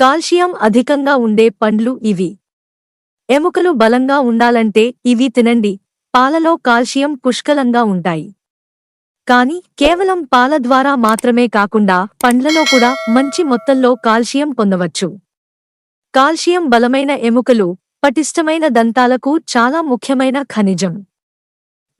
Calcium అధికంగా ఉండే పండ్లు ఇవి. ఎముకలు బలంగా ఉండాలంటే ఇవి తినండి పాలలో కాల్షియం పుష్కలంగా ఉంటాయి. కాని కేవలం పాల ద్వారా మాత్రమే కాకుండా పండ్లలో కూడా మంచి మొత్తంలో కాల్షియం పొందవచ్చు. కాల్షియం బలమైన ఎముకలు పటిష్టమైన దంతాలకు చాలా ముఖ్యమైన ఖనిజం.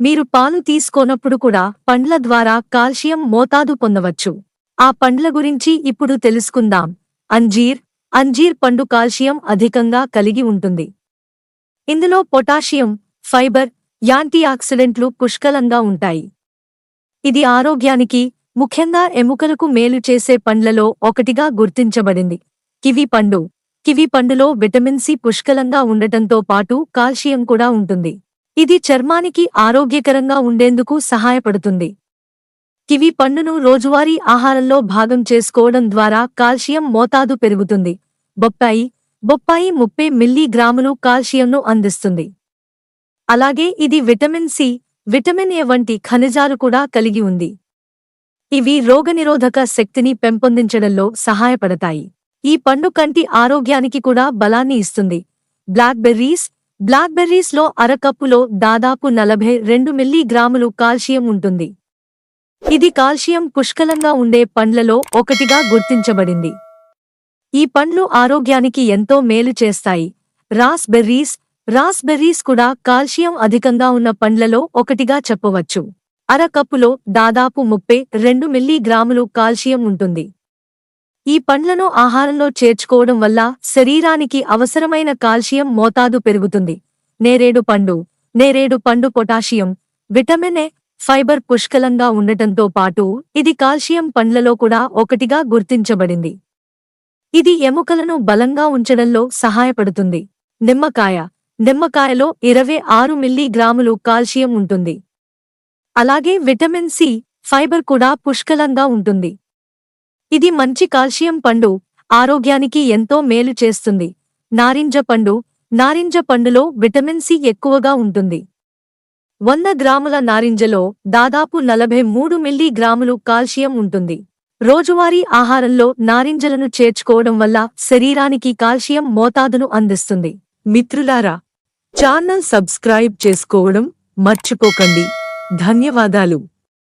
మీరు పాలు తీసుకోనప్పుడు కూడా పండ్ల ద్వారా కాల్షియం మోతాదు పొందవచ్చు. ఆ పండ్ల గురించి ఇప్పుడు తెలుసుకుందాం. అంజీర్ అంజీర్ పండు కాల్షియం అధికంగా కలిగి ఉంటుంది. ఇందులో పొటాషియం ఫైబర్ యాంటీఆక్సిడెంట్లు పుష్కలంగా ఉంటాయి. ఇది ఆరోగ్యానికి ముఖ్యంగా ఎముకలకు మేలు చేసే పండ్లలో ఒకటిగా గుర్తించబడింది. కివి పండు. కివి పండులో విటమిన్ సి పుష్కలంగా ఉండటంతో పాటు కాల్షియం కూడా ఉంటుంది. ఇది చర్మానికి ఆరోగ్యకరంగా ఉండేందుకు సహాయపడుతుంది. కివి పండును రోజువారీ ఆహారంలో భాగం చేసుకోవడం ద్వారా కాల్షియం మోతాదు పెరుగుతుంది. బొప్పాయి. బొప్పాయి ముప్పై మిల్లీగ్రాములు కాల్షియంను అందిస్తుంది. అలాగే ఇది విటమిన్ సి విటమిన్ ఏ వంటి ఖనిజాలు కూడా కలిగి ఉంది. ఇవి రోగనిరోధక శక్తిని పెంపొందించడంలో సహాయపడతాయి. ఈ పండు కంటి ఆరోగ్యానికి కూడా బలాన్ని ఇస్తుంది. బ్లాక్బెర్రీస్. బ్లాక్బెర్రీస్లో అరకప్పులో దాదాపు నలభై రెండు మిల్లీగ్రాములు కాల్షియం ఉంటుంది. ఇది కాల్షియం పుష్కలంగా ఉండే పండ్లలో ఒకటిగా గుర్తించబడింది. ఈ పండ్లు ఆరోగ్యానికి ఎంతో మేలు చేస్తాయి. రాస్బెర్రీస్ రాస్బెర్రీస్ కూడా కాల్షియం అధికంగా ఉన్న పండ్లలో ఒకటిగా చెప్పవచ్చు. అర కప్పులో దాదాపు ముప్పై రెండు మిల్లీగ్రాములు కాల్షియం ఉంటుంది. ఈ పండ్లను ఆహారంలో చేర్చుకోవడం వల్ల శరీరానికి అవసరమైన కాల్షియం మోతాదు పెరుగుతుంది. నేరేడు పండు నేరేడు పండు పొటాషియం విటమిన్ ఏ ఫైబర్ పుష్కలంగా ఉండటంతో పాటు ఇది కాల్షియం పండ్లలో కూడా ఒకటిగా గుర్తించబడింది. ఇది ఎముకలను బలంగా ఉంచడంలో సహాయపడుతుంది. నిమ్మకాయ. నిమ్మకాయలో ఇరవై ఆరు మిల్లీగ్రాములు కాల్షియం ఉంటుంది. అలాగే విటమిన్ సి ఫైబర్ కూడా పుష్కలంగా ఉంటుంది. ఇది మంచి కాల్షియం పండు ఆరోగ్యానికి ఎంతో మేలు చేస్తుంది. నారింజ పండు. నారింజ పండులో విటమిన్ సి ఎక్కువగా ఉంటుంది. వంద గ్రాముల నారింజలో దాదాపు నలభై మూడు మిల్లీగ్రాములు కాల్షియం ఉంటుంది. రోజువారీ ఆహారంలో నారింజలను చేర్చుకోవడం వల్ల శరీరానికి కాల్షియం మోతాదును అందిస్తుంది. మిత్రులారా ఛానల్ సబ్స్క్రైబ్ చేసుకోవడం మర్చిపోకండి. ధన్యవాదాలు.